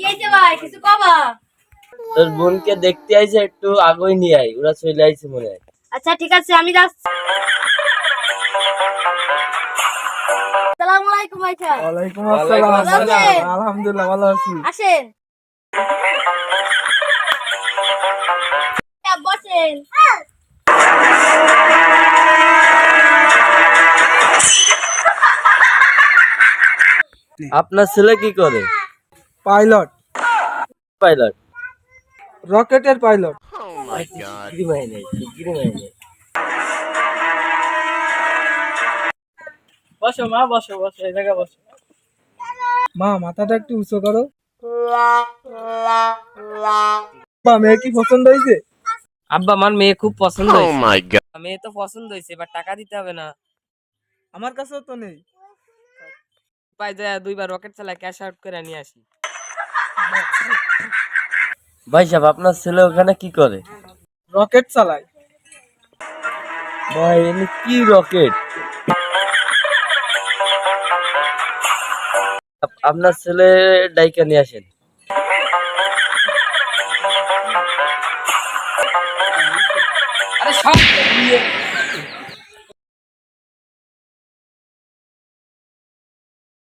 কি হয়েছে ভাই? কিছু কবা? তোর বোনকে দেখতে আইছে একটু আগই নিয়ে আই ওরা চলে আইছে মনে হয়। আচ্ছা ঠিক আছে আমি যাচ্ছি। আসসালামু আলাইকুম ভাইয়া ওয়ালাইকুম ওয়ালাইকুম আসসালাম। আসসালাম। আলহামদুলিল্লাহ ভালো আছি। আসেন। বসেন। আপনার ছেলে কি করে? পাইলট। পাইলট। রকেটের পাইলট। বসো মা বসো বসো এই জায়গায় বসো। মা মাথাটা একটু উঁচু করো। মা মেয়ে কি পছন্দ হয়েছে? আব্বা আমার মেয়ে খুব পছন্দ হয়েছে। মেয়ে তো পছন্দ হয়েছে এবার টাকা দিতে হবে না। আমার কাছেও তো নেই। পাই যায় দুইবার রকেট চালায় ক্যাশ আউট করে নিয়ে আসি। ভাই সাহেব আপনার ছেলে ওখানে কি করে? রকেট চালায়। ভাই এনে কি রকেট? আপনার ছেলে ডাইকা নিয়ে আসেন। আরে সব